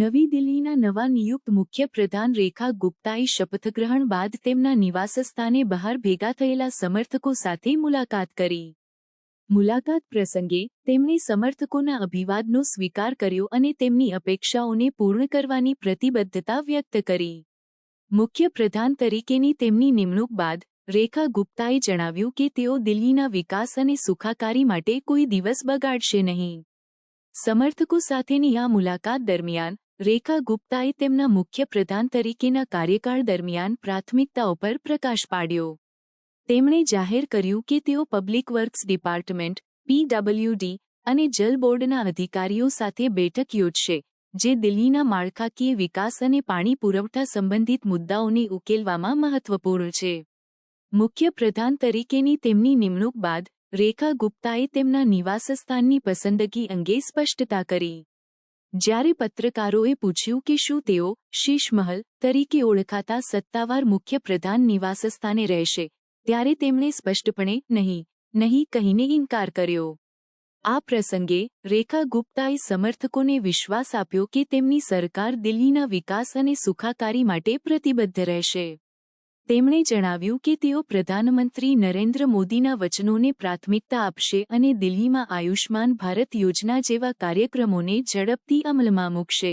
નવી દિલ્હીના નવા નિયુક્ત મુખ્ય પ્રધાન રેખા ગુપ્તાએ શપથગ્રહણ બાદ તેમના નિવાસસ્થાને બહાર ભેગા થયેલા સમર્થકો સાથે મુલાકાત કરી. મુલાકાત પ્રસંગે તેમણે સમર્થકોના અભિવાદનો સ્વીકાર કર્યો અને તેમની અપેક્ષાઓને પૂર્ણ કરવાની પ્રતિબદ્ધતા વ્યક્ત કરી. મુખ્ય પ્રધાન તરીકેની તેમની નિમણૂક બાદ રેખા ગુપ્તાએ જણાવ્યું કે તેઓ દિલ્હીના વિકાસ અને સુખાકારી માટે કોઈ દિવસ બગાડશે નહીં. સમર્થકો સાથેની આ મુલાકાત દરમિયાન રેખા ગુપ્તાએ તેમના મુખ્ય પ્રધાન તરીકેના કાર્યકાળ દરમિયાન પ્રાથમિકતાઓ પર પ્રકાશ પાડ્યો. તેમણે જાહેર કર્યું કે તેઓ પબ્લિક વર્ક્સ ડિપાર્ટમેન્ટ પીડબ્લ્યુડી અને જલ બોર્ડના અધિકારીઓ સાથે બેઠક યોજશે, જે દિલ્હીના માળખાકીય વિકાસ અને પાણી પુરવઠા સંબંધિત મુદ્દાઓને ઉકેલવામાં મહત્વપૂર્ણ છે. મુખ્ય પ્રધાન તરીકેની તેમની નિમણૂક બાદ રેખા ગુપ્તાએ તેમના નિવાસસ્થાનની પસંદગી અંગે સ્પષ્ટતા કરી. જ્યારે પત્રકારોએ પૂછ્યું કે શું તેઓ શીશમહલ તરીકે ઓળખાતા સત્તાવાર મુખ્ય પ્રધાન નિવાસસ્થાને રહેશે, ત્યારે તેમણે સ્પષ્ટપણે નહીં નહીં કહીને ઇનકાર કર્યો. આ પ્રસંગે રેખા ગુપ્તાએ સમર્થકોને વિશ્વાસ આપ્યો કે તેમની સરકાર દિલ્હીના વિકાસ અને સુખાકારી માટે પ્રતિબદ્ધ રહેશે. તેમણે જણાવ્યું કે તેઓ પ્રધાનમંત્રી નરેન્દ્ર મોદીના વચનોને પ્રાથમિકતા આપશે અને દિલ્હીમાં આયુષ્માન ભારત યોજના જેવા કાર્યક્રમોને ઝડપથી અમલમાં મૂકશે.